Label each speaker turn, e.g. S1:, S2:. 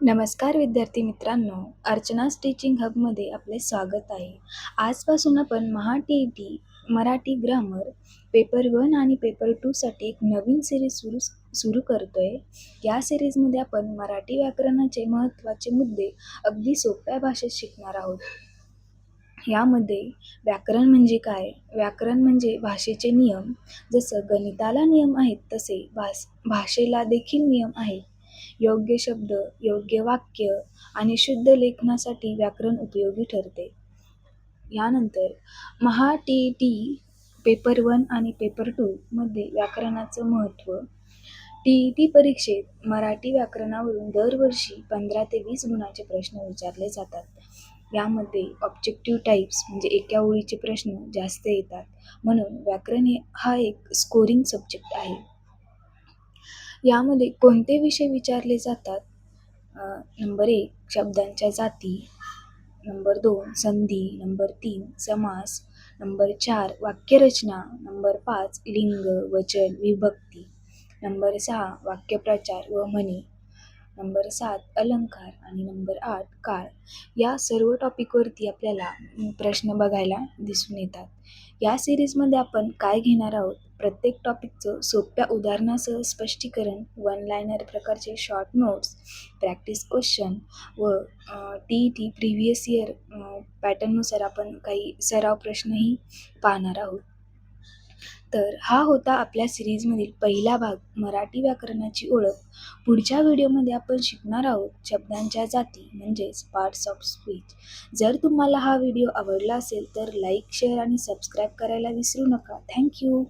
S1: नमस्कार विद्यार्थी मित्रांनो अर्चना स्टिचिंग हबमध्ये आपले स्वागत आहे. आजपासून आपण Maha T T Marathi grammar paper one आणि पेपर टूसाठी एक नवीन सिरीज सुरू सुरू करतो आहे या सिरीजमध्ये आपण मराठी व्याकरणाचे महत्त्वाचे मुद्दे अगदी सोप्या भाषेत शिकणार आहोत. यामध्ये व्याकरण म्हणजे काय? व्याकरण म्हणजे भाषेचे नियम. जसं गणिताला नियम आहेत तसे भास भाषेला देखील नियम आहेत. योग्य शब्द योग्य वाक्य आणि शुद्ध लेखनासाठी व्याकरण उपयोगी ठरते. यानंतर Maha T E T paper one आणि पेपर टूमध्ये व्याकरणाचं महत्त्व. टी ई टी परीक्षेत मराठी व्याकरणावरून दरवर्षी पंधरा ते वीस गुणाचे प्रश्न विचारले जातात. यामध्ये ऑब्जेक्टिव्ह टाईप्स म्हणजे एका ओळीचे प्रश्न जास्त येतात. म्हणून व्याकरण हे हा एक स्कोरिंग सब्जेक्ट आहे. यामध्ये कोणते विषय विचारले जातात? नंबर एक शब्दांच्या जाती. नंबर दोन संधी. नंबर तीन समास. नंबर चार वाक्यरचना. नंबर पाच लिंग वचन विभक्ती. नंबर सहा वाक्यप्रचार व म्हणी. नंबर सात अलंकार. आणि नंबर आठ काळ. या सर्व टॉपिकवरती आपल्याला प्रश्न बघायला दिसून येतात. या सिरीजमध्ये आपण काय घेणार आहोत? प्रत्येक टॉपिकचं सोप्या उदाहरणासह स्पष्टीकरण वन लायनर प्रकारचे शॉर्ट नोट्स प्रॅक्टिस क्वेश्चन व T E T previous year पॅटर्ननुसार आपण काही सराव प्रश्नही पाहणार आहोत. तर हा होता आपल्या सिरीजमधील पहिला भाग मराठी व्याकरणाची ओळख. पुढच्या व्हिडिओमध्ये आपण शिकणार आहोत शब्दांच्या जाती म्हणजेच पार्ट्स ऑफ स्पीच जर तुम्हाला हा व्हिडिओ आवडला असेल तर लाईक शेअर आणि सबस्क्राईब करायला विसरू नका. थँक्यू